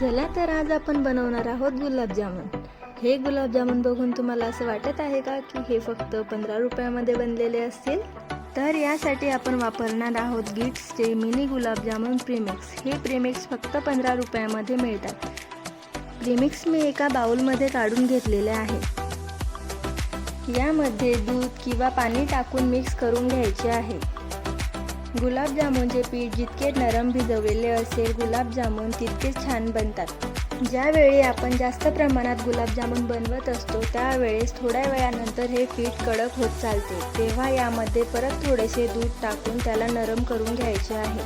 चला तर आज आपण बनवणार आहोत गुलाबजामुन. हे गुलाबजामुन बघून तुम्हाला असं वाटत आहे का की हे फक्त पंधरा रुपयामध्ये बनलेले असतील? तर यासाठी आपण वापरणार आहोत गिट्सचे मिनी गुलाबजामुन प्रीमिक्स. हे प्रीमिक्स फक्त पंधरा रुपयामध्ये मिळतात. प्रीमिक्स मी एका बाउलमध्ये काढून घेतलेले आहे. यामध्ये दूध किंवा पाणी टाकून मिक्स करून घ्यायचे आहे. गुलाबजामुनचे पीठ जितके नरम भिजवलेले असेल गुलाबजामुन तितकेच छान बनतात. ज्यावेळी आपण जास्त प्रमाणात गुलाबजामुन बनवत असतो त्यावेळेस थोड्या वेळानंतर हे पीठ कडक होत चालते. तेव्हा यामध्ये परत थोडेसे दूध टाकून त्याला नरम करून घ्यायचे आहे.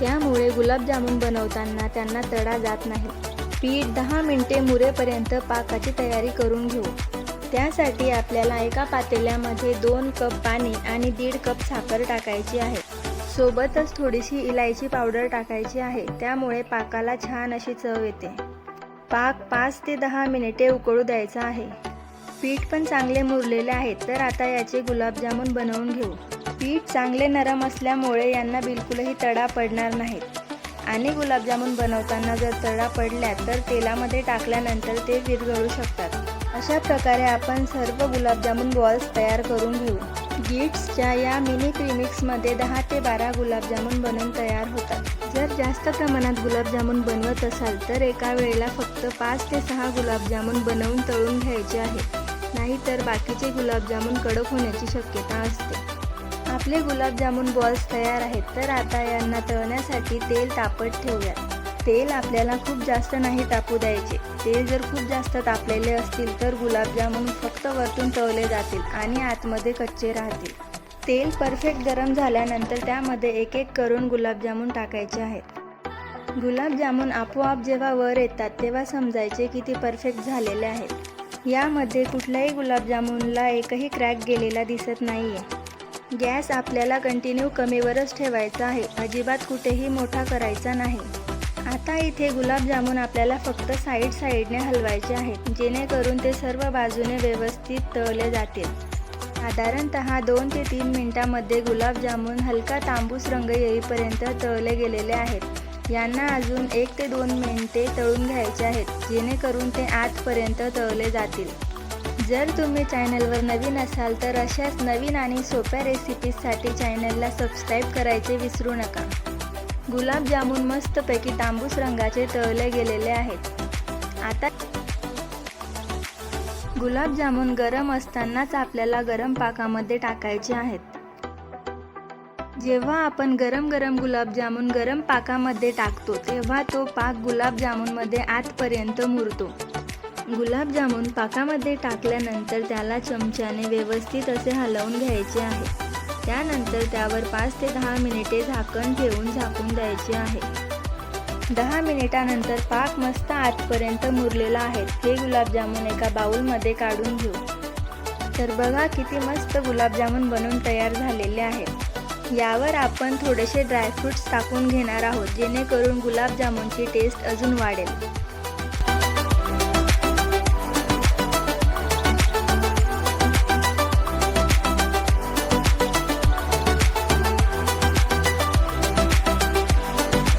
त्यामुळे गुलाबजामुन बनवताना त्यांना तडा जात नाही. पीठ दहा मिनटे मुरेपर्यंत पाकाची तयारी करून घेऊ. त्यासाठी आपल्याला एका पातेल्यामध्ये दोन कप पाणी आणि दीड कप साखर टाकायची आहे. सोबतच थोडीशी इलायची पावडर टाकायची आहे. त्यामुळे पाकाला छान अशी चव येते. पाक पाच ते दहा मिनिटे उकळू द्यायचा आहे. पीठ पण चांगले मुरलेले आहेत तर आता याचे गुलाबजामुन बनवून घेऊ. पीठ चांगले नरम असल्यामुळे यांना बिलकुलही तडा पडणार नाहीत आणि गुलाबजामुन बनवताना जर तडा पडल्या तर तेलामध्ये टाकल्यानंतर ते विरघळू शकतात. अशा प्रकारे आपण सर्व गुलाबजामुन बॉल्स तयार करून घेऊ. गिट्सच्या या मिनी क्रिमिक्समध्ये दहा ते बारा गुलाबजामुन बनवून तयार होतात. जर जास्त प्रमाणात गुलाबजामुन बनवत असाल तर एका वेळेला फक्त पाच ते सहा गुलाबजामुन बनवून तळून घ्यायचे आहे. नाहीतर बाकीचे गुलाबजामुन कडक होण्याची शक्यता असते. आपले गुलाबजामुन बॉल्स तयार आहेत तर आता यांना तळण्यासाठी तेल तापत ठेवूयात. तेल आपल्याला खूप जास्त नाही तापू द्यायचे. तेल जर खूप जास्त तापलेले असतील तर गुलाबजामुन फक्त वरतून तळले जातील आणि आतमध्ये कच्चे राहतील. तेल परफेक्ट गरम झाल्यानंतर त्यामध्ये एक एक करून गुलाबजामुन टाकायचे आहेत. गुलाबजामुन आपोआप जेव्हा वर येतात तेव्हा समजायचे की ते परफेक्ट झालेले आहेत. यामध्ये कुठल्याही गुलाबजामुनला एकही क्रॅक गेलेला दिसत नाही आहे गॅस आपल्याला कंटिन्यू कमीवरच ठेवायचा आहे. अजिबात कुठेही मोठा करायचा नाही. आता इथे गुलाबजामुन आपल्याला फक्त साईड साईडने हलवायचे आहेत जेणेकरून ते सर्व बाजूने व्यवस्थित तळले जातील. साधारणत दोन ते तीन मिनिटांमध्ये गुलाबजामुन हलका तांबूस रंग येईपर्यंत तळले गेलेले आहेत. यांना अजून एक ते दोन मिनिटे तळून घ्यायचे आहेत जेणेकरून ते आतपर्यंत तळले जातील. जर तुम्ही चॅनलवर नवीन असाल तर अशाच नवीन आणि सोप्या रेसिपीजसाठी चॅनलला सबस्क्राईब करायचे विसरू नका. गुलाबजामुन मस्तपैकी तांबूस रंगाचे तळले गेलेले आहेत. आता गुलाबजामुन गरम असतानाच आपल्याला गरम पाकामध्ये टाकायचे आहेत. जेव्हा आपण गरम गरम गुलाबजामुन गरम पाकामध्ये टाकतो तेव्हा तो पाक गुलाबजामुनमध्ये आतपर्यंत मुरतो. गुलाबजामुन पाकामध्ये टाकल्यानंतर त्याला चमच्याने व्यवस्थित असे हलवून घ्यायचे आहे. त्यानंतर त्यावर पाच ते दहा मिनिटे झाकण ठेवून झाकून द्यायचे आहे. दहा मिनिटानंतर पाक मस्त आतपर्यंत मुरलेला आहे. हे गुलाबजामुन एका बाउलमध्ये काढून घेऊ. तर बघा किती मस्त गुलाबजामुन बनवून तयार झालेले आहेत यावर आपण थोडेसे ड्रायफ्रूट्स टाकून घेणार आहोत जेणेकरून गुलाबजामुनची टेस्ट अजून वाढेल.